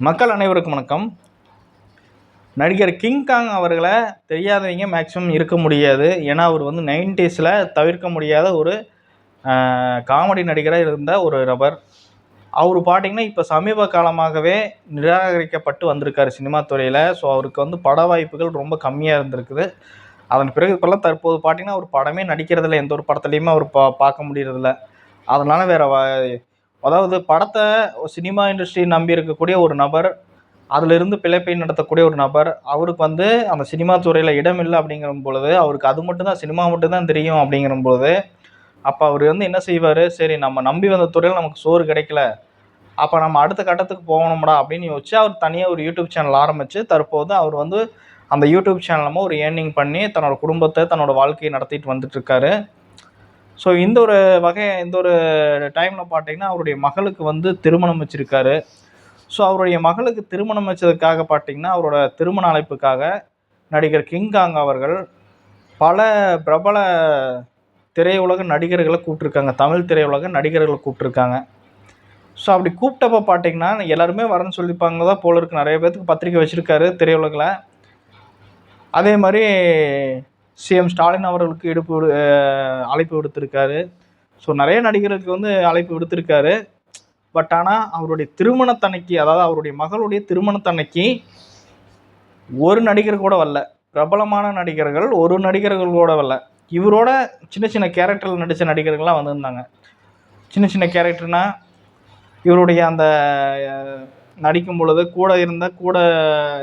மக்கள் அனைவருக்கும் வணக்கம். நடிகர் கிங்காங் அவர்களை தெரியாதவங்க மேக்ஸிமம் இருக்க முடியாது. ஏன்னா அவர் வந்து நைன்டிஸில் தவிர்க்க முடியாத ஒரு காமெடி நடிகராக இருந்த ஒரு நபர் அவர் பார்த்தீங்கன்னா இப்போ சமீப காலமாகவே நிராகரிக்கப்பட்டு வந்திருக்காரு சினிமா துறையில். ஸோ அவருக்கு வந்து பட வாய்ப்புகள் ரொம்ப கம்மியாக இருந்திருக்குது. அதன் பிறகு இப்போல்லாம் தற்போது பார்த்தீங்கன்னா அவர் படமே நடிக்கிறதில்ல. எந்த ஒரு படத்துலையுமே அவர் பா பார்க்க முடியறதில்ல. அதனால் வேறு அதாவது படத்தை சினிமா இண்டஸ்ட்ரி நம்பி இருக்கக்கூடிய ஒரு நபர் அதிலிருந்து பிழைப்பை நடத்தக்கூடிய ஒரு நபர் அவருக்கு வந்து அந்த சினிமா துறையில் இடம் இல்லை அப்படிங்கிற பொழுது அவருக்கு அது மட்டும்தான் சினிமா மட்டும்தான் தெரியும் அப்படிங்கிற பொழுது அப்போ அவர் வந்து என்ன செய்வார்? சரி நம்ம நம்பி வந்த துறையில் நமக்கு சோறு கிடைக்கல. அப்போ நம்ம அடுத்த கட்டத்துக்கு போகணும்டா அப்படின்னு யோசிச்சு அவர் தனியாக ஒரு யூடியூப் சேனல் ஆரம்பித்து தற்போது அவர் வந்து அந்த யூடியூப் சேனலமாக ஒரு ஏர்னிங் பண்ணி தன்னோட குடும்பத்தை தன்னோட வாழ்க்கையை நடத்திட்டு வந்துட்டுருக்காரு ஸோ இந்த ஒரு வகை இந்த ஒரு டைமில் பார்த்தீங்கன்னா அவருடைய மகளுக்கு வந்து திருமணம் வச்சுருக்காரு. ஸோ அவருடைய மகளுக்கு திருமணம் வச்சதுக்காக பார்த்தீங்கன்னா அவரோட திருமண அழைப்புக்காக நடிகர் கிங்காங் அவர்கள் பல பிரபல திரையுலக நடிகர்களை கூப்பிட்ருக்காங்க தமிழ் திரையுலக நடிகர்களை கூப்பிட்ருக்காங்க ஸோ அப்படி கூப்பிட்டப்ப பார்த்தீங்கன்னா எல்லாருமே வரேன்னு சொல்லிப்பாங்க தான் போல இருக்கு. நிறைய பேர்த்துக்கு பத்திரிக்கை வச்சுருக்காரு திரையுலகில். அதே மாதிரி சிஎம் ஸ்டாலின் அவர்களுக்கு எடுப்பு அழைப்பு விடுத்திருக்காரு. ஸோ நிறைய நடிகருக்கு வந்து அழைப்பு விடுத்திருக்காரு. பட் ஆனால் அவருடைய திருமணத்தன்னைக்கு அதாவது அவருடைய மகளுடைய திருமணத்தன்னைக்கு ஒரு நடிகர் கூட வரல. பிரபலமான நடிகர்கள் ஒரு நடிகர்கள் கூட வரல. இவரோட சின்ன சின்ன கேரக்டரில் நடித்த நடிகர்கள்லாம் வந்திருந்தாங்க. சின்ன சின்ன கேரக்டர்னால் இவருடைய அந்த நடிக்கும் பொழுது கூட இருந்த கூட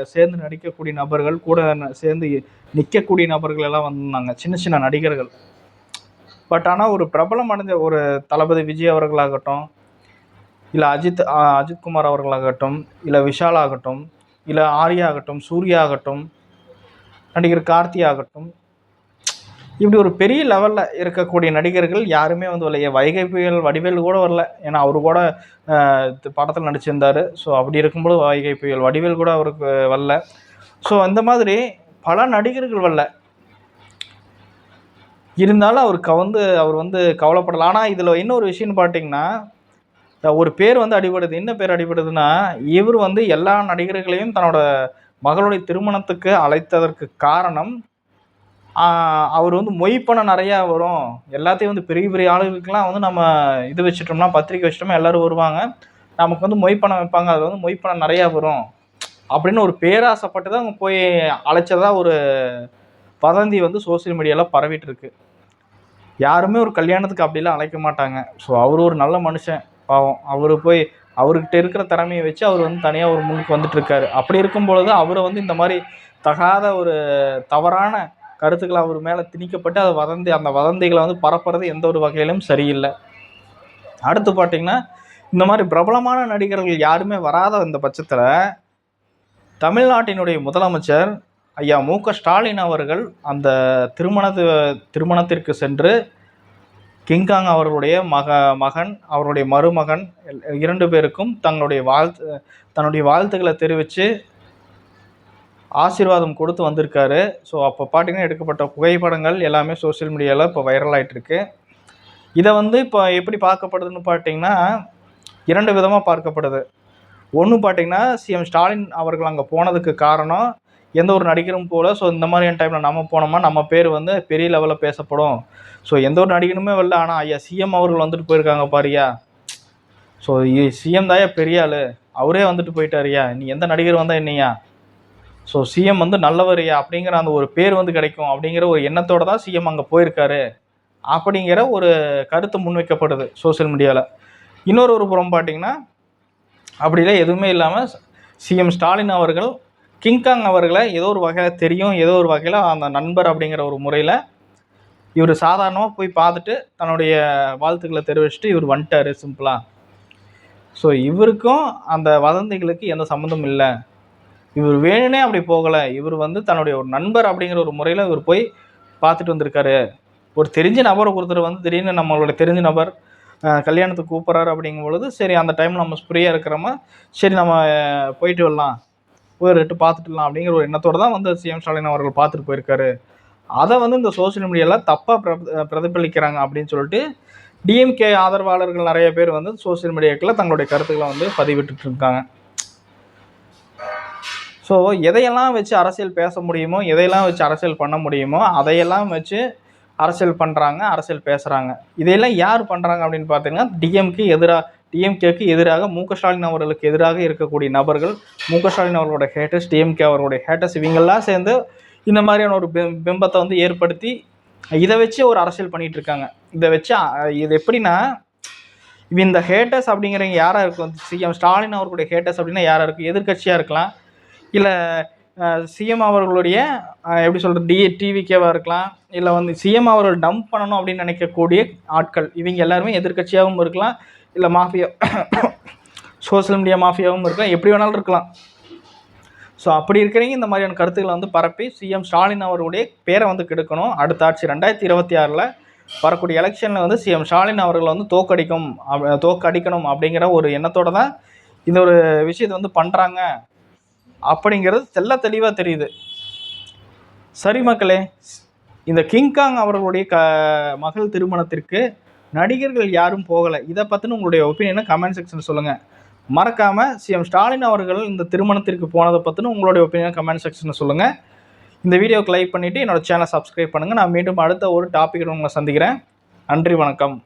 சேர்ந்து நடிக்கக்கூடிய நபர்கள் கூட ந- சேர்ந்து நிற்கக்கூடிய நபர்கள் எல்லாம் வந்திருந்தாங்க சின்ன சின்ன நடிகர்கள். பட் ஆனால் ஒரு பிரபலம் அடைஞ்ச ஒரு தளபதி விஜய் அவர்களாகட்டும் இல்லை அஜித் அஜித்குமார் அவர்களாகட்டும் இல்லை விஷால் ஆகட்டும் இல்லை ஆர்யா ஆகட்டும் சூர்யா ஆகட்டும் நடிகர் கார்த்தி ஆகட்டும் இப்படி ஒரு பெரிய லெவலில் இருக்கக்கூடிய நடிகர்கள் யாருமே வந்து வரல. வைகை புயல் வடிவேல் கூட வரல. ஏன்னா அவரு கூட படத்தில் நடிச்சிருந்தார். ஸோ அப்படி இருக்கும்போது வைகை புயல் வடிவேல் கூட அவருக்கு வரல. ஸோ அந்த மாதிரி பல நடிகர்கள் வரல. இருந்தாலும் அவர் வந்து அவர் வந்து கவலைப்படலை. ஆனால் இதில் இன்னொரு விஷயம்னு பார்த்தீங்கன்னா ஒரு பேர் வந்து அடிபடுது. என்ன பேர் அடிபடுதுன்னா இவர் வந்து எல்லா நடிகர்களையும் தன்னோட மகளுடைய திருமணத்துக்கு அழைத்ததற்கு காரணம் அவர் வந்து மொய் பணம் நிறையா வரும். எல்லாத்தையும் வந்து பெரிய பெரிய ஆளுகளுக்கெல்லாம் வந்து நம்ம இது வச்சுட்டோம்னா பத்திரிக்கை வச்சிட்டோம்னா எல்லாரும் வருவாங்க. நமக்கு வந்து மொய் பணம் வைப்பாங்க. அதில் வந்து மொய் பணம் நிறையா வரும். அப்படின்னு ஒரு பேராசைப்பட்டு தான் அவங்க போய் அழைச்சதா ஒரு வதந்தி வந்து சோஷியல் மீடியாவில் பரவிட்டு இருக்கு. யாருமே ஒரு கல்யாணத்துக்கு அப்படிலாம் அழைக்க மாட்டாங்க. ஸோ அவர் ஒரு நல்ல மனுஷன். பாவம். அவர் போய் அவர்கிட்ட இருக்கிற திறமையை வச்சு அவர் வந்து தனியாக ஒரு முன்னுக்கு வந்துட்டு இருக்காரு. அப்படி இருக்கும் பொழுது அவரை வந்து இந்த மாதிரி தகாத ஒரு தவறான கருத்துக்கள் அவர் மேலே திணிக்கப்பட்டு அதை வதந்தி அந்த வதந்திகளை வந்து பரப்புறது எந்த ஒரு வகையிலும் சரியில்லை. அடுத்து பார்த்தீங்கன்னா இந்த மாதிரி பிரபலமான நடிகர்கள் யாருமே வராத இந்த பட்சத்தில் தமிழ்நாட்டினுடைய முதலமைச்சர் ஐயா மு க ஸ்டாலின் அவர்கள் அந்த திருமணத்து திருமணத்திற்கு சென்று கிங்காங் அவர்களுடைய மக மகன் அவருடைய மருமகன் எல்- இரண்டு பேருக்கும் தங்களுடைய வாழ்த்து தன்னுடைய வாழ்த்துக்களை தெரிவித்து ஆசீர்வாதம் கொடுத்து வந்திருக்காரு. ஸோ அப்போ பார்த்தீங்கன்னா எடுக்கப்பட்ட புகைப்படங்கள் எல்லாமே சோஷியல் மீடியாவில் இப்போ வைரல் ஆகிட்டுருக்கு இதை வந்து இப்போ எப்படி பார்க்கப்படுதுன்னு பார்த்தீங்கன்னா இரண்டு விதமாக பார்க்கப்படுது. ஒன்று பார்த்தீங்கன்னா சிஎம் ஸ்டாலின் அவர்கள் அங்கே போனதுக்கு காரணம் எந்த ஒரு நடிகரும் போல். ஸோ இந்த மாதிரியான டைமில் நம்ம போனோமா நம்ம பேர் வந்து பெரிய லெவலில் பேசப்படும். ஸோ எந்த ஒரு நடிகனுமே வரல. ஆனால் ஐயா சிஎம் அவர்கள் வந்துட்டு போயிருக்காங்க பாரியா ஸோ சிஎம் தாயா பெரிய ஆள். அவரே வந்துட்டு போயிட்டாருயா நீ எந்த நடிகர் வந்தா என்னையா ஸோ சிஎம் வந்து நல்லவர் அப்படிங்கிற அந்த ஒரு பேர் வந்து கிடைக்கும் அப்படிங்கிற ஒரு எண்ணத்தோடு தான் சிஎம் அங்கே போயிருக்காரு அப்படிங்கிற ஒரு கருத்து முன்வைக்கப்படுது சோஷியல் மீடியாவில் இன்னொரு ஒரு புறம் பார்த்தீங்கன்னா அப்படிலாம் எதுவுமே இல்லாமல் சிஎம் ஸ்டாலின் அவர்கள் கிங்காங் அவர்களை ஏதோ ஒரு வகையில் தெரியும் ஏதோ ஒரு வகையில் அந்த நண்பர் அப்படிங்கிற ஒரு முறையில் இவர் சாதாரணமாக போய் பார்த்துட்டு தன்னுடைய வாழ்த்துக்களை தெரிவிச்சுட்டு இவர் வந்துட்டார் சிம்பிளாக ஸோ இவருக்கும் அந்த வதந்திகளுக்கு எந்த சம்மந்தம் இல்லை. இவர் வேணுனே அப்படி போகலை. இவர் வந்து தன்னுடைய ஒரு நண்பர் அப்படிங்கிற ஒரு முறையில் இவர் போய் பார்த்துட்டு வந்திருக்காரு. ஒரு தெரிஞ்ச நபரை ஒருத்தர் வந்து திடீர்னு நம்மளோட தெரிஞ்ச நபர் கல்யாணத்துக்கு கூப்பிட்றாரு அப்படிங்கும் பொழுது சரி அந்த டைமில் நம்ம ஃப்ரீயாக இருக்கிறோமா? சரி நம்ம போயிட்டு வரலாம். போய் ரெட்டு பார்த்துட்டுலாம் அப்படிங்கிற ஒரு எண்ணத்தோடு தான் வந்து சிஎம் ஸ்டாலின் அவர்கள் பார்த்துட்டு போயிருக்காரு. அதை வந்து இந்த சோஷியல் மீடியாவில் தப்பாக பிர பிரதிபலிக்கிறாங்க அப்படின்னு சொல்லிட்டு டிஎம்கே ஆதரவாளர்கள் நிறைய பேர் வந்து சோஷியல் மீடியாக்களில் தங்களுடைய கருத்துக்களை வந்து பதிவிட்டுட்டு இருக்காங்க. ஸோ எதையெல்லாம் வச்சு அரசியல் பேச முடியுமோ எதையெல்லாம் வச்சு அரசியல் பண்ண முடியுமோ அதையெல்லாம் வச்சு அரசியல் பண்ணுறாங்க அரசியல் பேசுகிறாங்க இதையெல்லாம் யார் பண்ணுறாங்க அப்படின்னு பார்த்தீங்கன்னா டிஎம்கே எதிராக டிஎம்கேக்கு எதிராக மு ஸ்டாலின் அவர்களுக்கு எதிராக இருக்கக்கூடிய நபர்கள் மு ஸ்டாலின் அவர்களோட ஹேட்டர்ஸ் டிஎம்கே அவர்களுடைய ஹேட்டர்ஸ் இவங்கெல்லாம் சேர்ந்து இந்த மாதிரியான ஒரு பிம்பத்தை வந்து ஏற்படுத்தி இதை வச்சு ஒரு அரசியல் பண்ணிகிட்டு இருக்காங்க. இதை வச்சு இது எப்படின்னா இந்த ஹேட்டர்ஸ் அப்படிங்கிறவங்க யாராக இருக்கும்? சிஎம் ஸ்டாலின் அவர்களுடைய ஹேட்டர்ஸ் அப்படின்னா யாராக இருக்கும்? எதிர்க்கட்சியாக இருக்கலாம். இல்லை சிஎம் அவர்களுடைய எப்படி சொல்கிறது டி டிவிகேவாக இருக்கலாம் இல்லை வந்து சிஎம் அவர்கள் டம்ப் பண்ணணும் அப்படின்னு நினைக்கக்கூடிய ஆட்கள் இவங்க எல்லாருமே எதிர்க்கட்சியாகவும் இருக்கலாம் இல்லை மாஃபியா சோஷியல் மீடியா மாஃபியாவும் இருக்கலாம் எப்படி வேணாலும் இருக்கலாம். ஸோ அப்படி இருக்கிறவங்க இந்த மாதிரியான கருத்துக்களை வந்து பரப்பி சிஎம் ஸ்டாலின் அவர்களுடைய பேரை வந்து கெடுக்கணும். அடுத்த ஆட்சி ரெண்டாயிரத்தி இருபத்தி ஆறில் வரக்கூடிய எலெக்ஷனில் வந்து சிஎம் ஸ்டாலின் அவர்களை வந்து தோக்கடிக்கும் அப்- தோக்கடிக்கணும் அப்படிங்கிற ஒரு எண்ணத்தோடு தான் இந்த ஒரு விஷயத்தை வந்து பண்ணுறாங்க அப்படிங்கிறது தெல்ல தெளிவாக தெரியுது. சரி மக்களே இந்த கிங்காங் அவர்களுடைய க மகள் திருமணத்திற்கு நடிகர்கள் யாரும் போகலை. இதை பற்றின உங்களுடைய ஒப்பீனியனை கமெண்ட் செக்ஷன் சொல்லுங்கள் மறக்காமல் சிஎம் ஸ்டாலின் அவர்கள் இந்த திருமணத்திற்கு போனதை பற்றின உங்களுடைய ஒப்பீனியன் கமெண்ட் செக்ஷனில் சொல்லுங்கள் இந்த வீடியோக்கு லைக் பண்ணிவிட்டு என்னோட சேனலை சப்ஸ்கிரைப் பண்ணுங்கள் நான் மீண்டும் அடுத்த ஒரு டாப்பிக்கோட உங்களை சந்திக்கிறேன். நன்றி வணக்கம்.